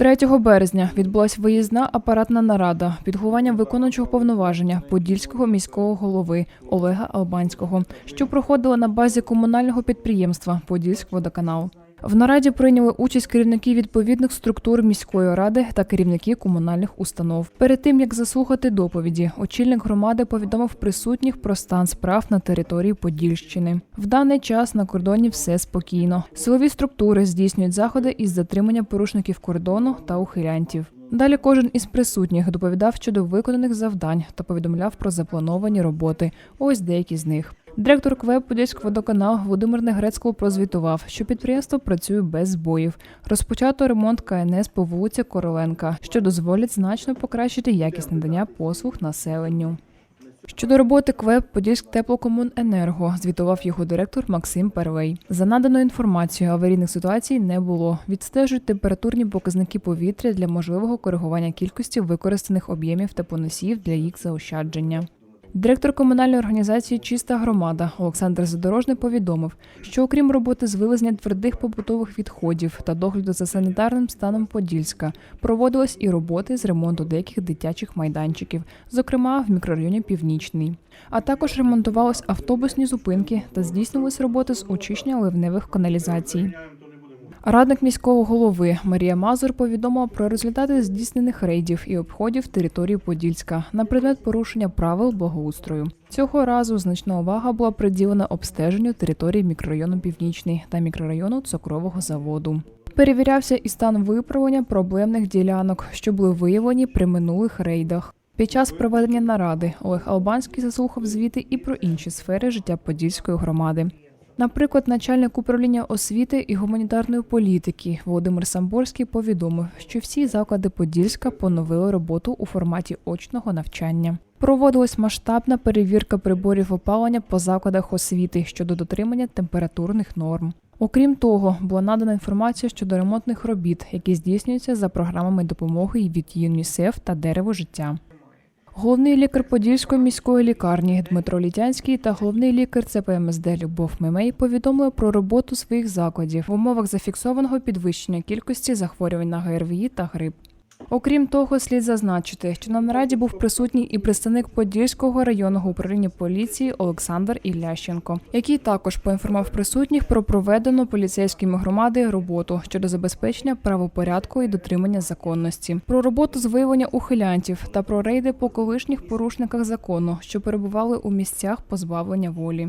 3 березня відбулася виїзна апаратна нарада під головуванням виконуючого повноваження подільського міського голови Олега Албанського, що проходила на базі комунального підприємства Подільськводоканал. В нараді прийняли участь керівники відповідних структур міської ради та керівники комунальних установ. Перед тим як заслухати доповіді, очільник громади повідомив присутніх про стан справ на території Подільщини. В даний час на кордоні все спокійно. Силові структури здійснюють заходи із затримання порушників кордону та ухилянтів. Далі кожен із присутніх доповідав щодо виконаних завдань та повідомляв про заплановані роботи. Ось деякі з них. Директор КВЕП Подільського водоканал Володимир Негрецького прозвітував, що підприємство працює без збоїв. Розпочато ремонт КНС по вулиці Короленка, що дозволить значно покращити якість надання послуг населенню. Щодо роботи КВЕП Подільськ теплокомуненерго звітував його директор Максим Первей. За наданою інформацією, аварійних ситуацій не було. Відстежують температурні показники повітря для можливого коригування кількості використаних об'ємів та поносів для їх заощадження. Директор комунальної організації Чиста громада Олександр Задорожний повідомив, що окрім роботи з вивезення твердих побутових відходів та догляду за санітарним станом Подільська, проводились і роботи з ремонту деяких дитячих майданчиків, зокрема в мікрорайоні Північний. А також ремонтувались автобусні зупинки та здійснювались роботи з очищення ливневих каналізацій. Радник міського голови Марія Мазур повідомила про результати здійснених рейдів і обходів території Подільська на предмет порушення правил благоустрою. Цього разу значна увага була приділена обстеженню території мікрорайону Північний та мікрорайону цукрового заводу. Перевірявся і стан виправлення проблемних ділянок, що були виявлені при минулих рейдах. Під час проведення наради Олег Албанський заслухав звіти і про інші сфери життя Подільської громади. Наприклад, начальник управління освіти і гуманітарної політики Володимир Самборський повідомив, що всі заклади Подільська поновили роботу у форматі очного навчання. Проводилась масштабна перевірка приборів опалення по закладах освіти щодо дотримання температурних норм. Окрім того, була надана інформація щодо ремонтних робіт, які здійснюються за програмами допомоги від ЮНІСЕФ та дерево життя. Головний лікар Подільської міської лікарні Дмитро Літянський та головний лікар ЦПМСД Любов Мемей повідомили про роботу своїх закладів в умовах зафіксованого підвищення кількості захворювань на ГРВІ та грип. Окрім того, слід зазначити, що на нараді був присутній і представник Подільського районного управління поліції Олександр Іллященко, який також поінформував присутніх про проведену поліцейськими громади роботу щодо забезпечення правопорядку і дотримання законності, про роботу з виявлення ухилянтів та про рейди по колишніх порушниках закону, що перебували у місцях позбавлення волі.